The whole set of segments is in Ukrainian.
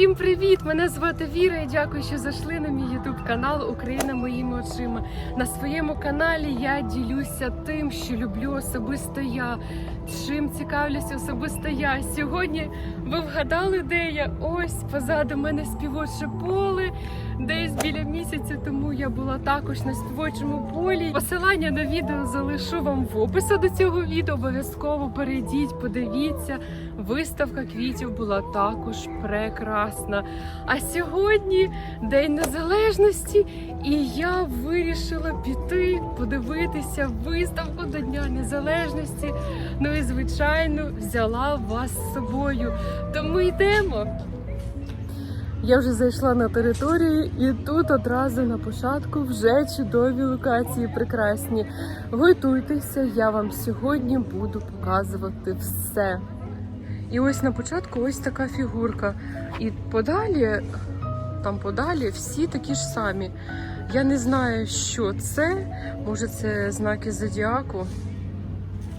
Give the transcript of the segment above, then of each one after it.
Всім привіт! Мене звати Віра і дякую, що зайшли на мій YouTube канал Україна моїми очима. На своєму каналі я ділюся тим, що люблю особисто я, чим цікавлюся особисто я. Сьогодні ви вгадали, де я? Ось позаду мене співоче поле. Десь біля місяця тому я була також на співочому полі. Посилання на відео залишу вам в описі до цього відео. Обов'язково перейдіть, подивіться. Виставка квітів була також прекрасна. А сьогодні День Незалежності, і я вирішила піти подивитися виставку до Дня Незалежності. Ну і звичайно взяла вас з собою. Тому йдемо. Я вже зайшла на територію, і тут одразу на початку вже чудові локації прекрасні. Готуйтеся, я вам сьогодні буду показувати все. І ось на початку ось така фігурка. І подалі, там подалі, всі такі ж самі. Я не знаю, що це. Може, це знаки зодіаку.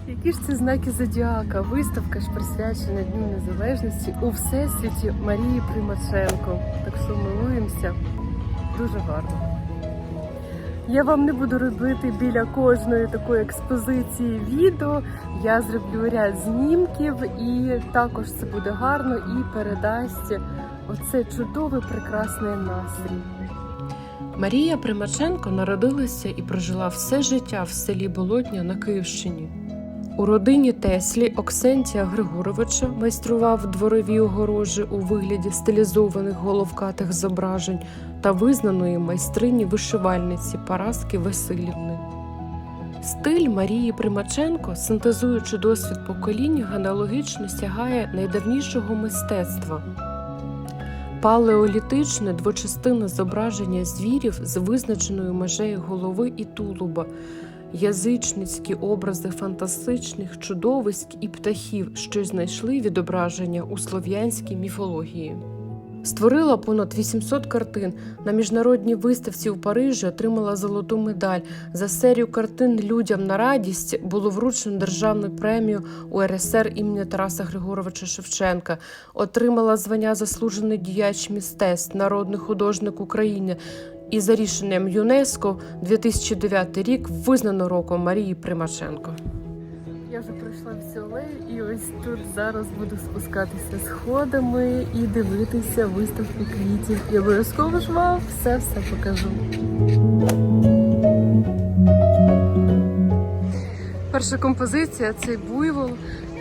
Які ж це знаки зодіака? Виставка ж присвячена Дню Незалежності у Всесвіті Марії Примаченко. Так що милуємося. Дуже гарно. Я вам не буду робити біля кожної такої експозиції відео. Я зроблю ряд знімків, і також це буде гарно і передасть оце чудовий прекрасний настрій. Марія Примаченко народилася і прожила все життя в селі Болотня на Київщині. У родині Теслі Оксентія Григоровича майстрував дворові огорожі у вигляді стилізованих головкатих зображень та визнаної майстрині вишивальниці Параски Васильівни. Стиль Марії Примаченко, синтезуючи досвід поколінь, генеалогічно сягає найдавнішого мистецтва. Палеолітичне двочастинне зображення звірів з визначеною межею голови і тулуба, язичницькі образи фантастичних чудовиськ і птахів, що знайшли відображення у слов'янській міфології. Створила понад 800 картин. На міжнародній виставці у Парижі отримала золоту медаль. За серію картин Людям на радість було вручено державну премію УРСР імені Тараса Григоровича Шевченка. Отримала звання заслужений діяч мистецтв, народний художник України. І за рішенням ЮНЕСКО 2009 рік визнано роком Марії Примаченко. Я вже пройшла всю алею і ось тут зараз буду спускатися сходами і дивитися виставку квітів. І обов'язково ж вам все все покажу. Перша композиція цей буйвол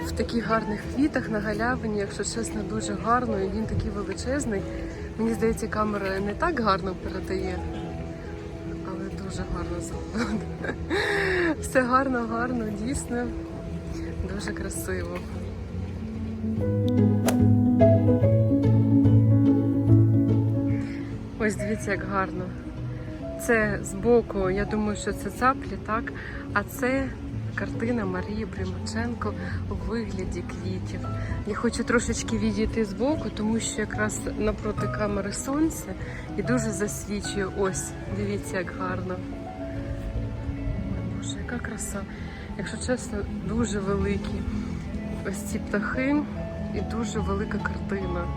в таких гарних квітах на галявині, якщо чесно, дуже гарно, і він такий величезний. Мені здається, камера не так гарно передає, але дуже гарно зроблено. Все гарно, гарно, дійсно. Дуже красиво. Ось дивіться, як гарно. Це збоку, я думаю, що це цаплі, так? А це картина Марії Примаченко у вигляді квітів. Я хочу трошечки відійти збоку, тому що якраз напроти камери сонце і дуже засвічує. Ось, дивіться, як гарно. Ой, Боже, яка краса. Якщо чесно, дуже великі ось ці птахи і дуже велика картина.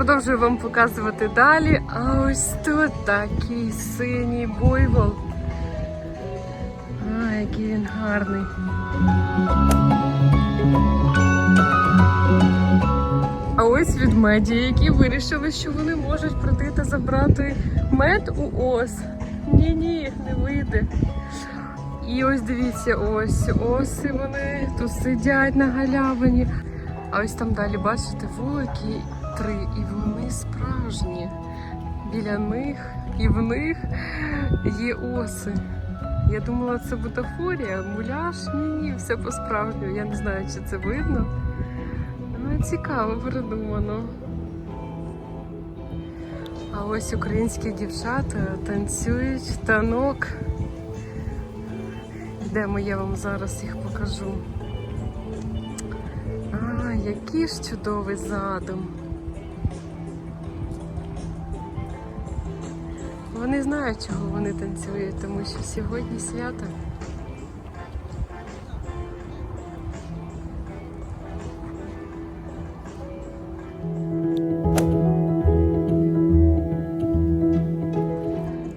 Продовжую вам показувати далі. А ось тут такий синій буйвол. А, який він гарний. А ось ведмеді, які вирішили, що вони можуть прийти та забрати мед у ос. Ні-ні, не вийде. І ось дивіться, ось оси вони тут сидять на галявині. А ось там далі, бачите, вулики три, і вони справжні. Біля них і в них є оси. Я думала, це бутафорія, муляж. Ні, ні, все по-справжньому. Я не знаю, чи це видно. Ну, цікаво передумано. А ось українські дівчата танцюють танок. Йдемо, я вам зараз їх покажу. А, який ж чудовий задум. Вони знають, чого вони танцюють, тому що сьогодні свято.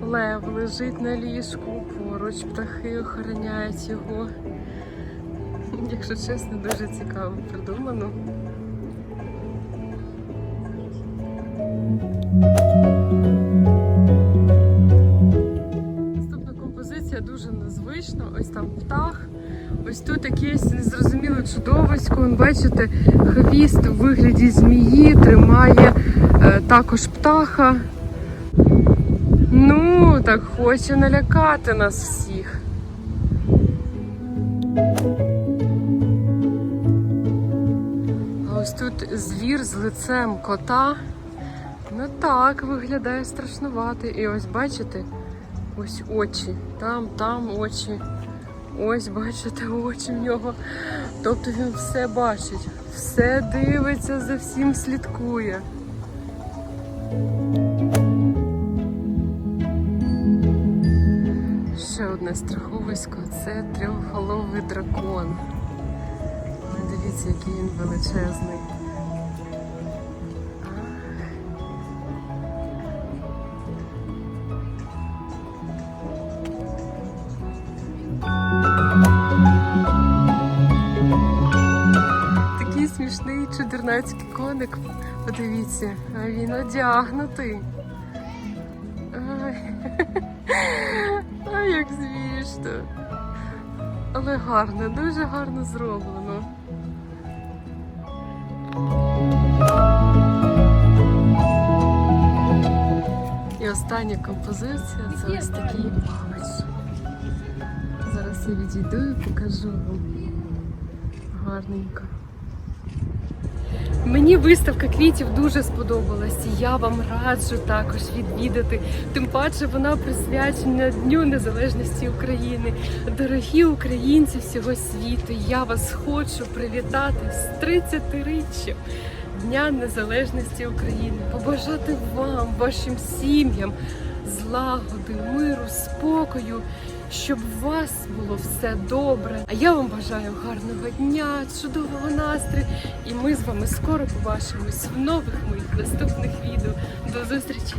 Лев лежить на ліжку, поруч птахи охороняють його. Якщо чесно, дуже цікаво придумано. Дуже незвична. Ось там птах. Ось тут якесь незрозуміле чудовисько. Вон, бачите, хвіст у вигляді змії тримає е, також птаха. Ну, так хоче налякати нас всіх. А ось тут звір з лицем кота. Ну так, виглядає страшнувати. І ось бачите, ось очі. Там, там очі. Ось бачите очі в нього. Тобто він все бачить, все дивиться, за всім слідкує. Ще одне страховисько це трьохголовий дракон. Дивіться, який він величезний. Смішний чудернацький коник. Подивіться, а він одягнутий. Ай, як смішно. Але гарно, дуже гарно зроблено. І остання композиція це ось такий овоч. Зараз я відійду і покажу вам. Гарненько. Мені виставка квітів дуже сподобалась, я вам раджу також відвідати. Тим паче вона присвячена Дню Незалежності України. Дорогі українці всього світу, я вас хочу привітати з 30-річчям Дня Незалежності України, побажати вам, вашим сім'ям злагоди, миру, спокою, щоб у вас було все добре. А я вам бажаю гарного дня, чудового настрою. І ми з вами скоро побачимось в нових моїх наступних відео. До зустрічі!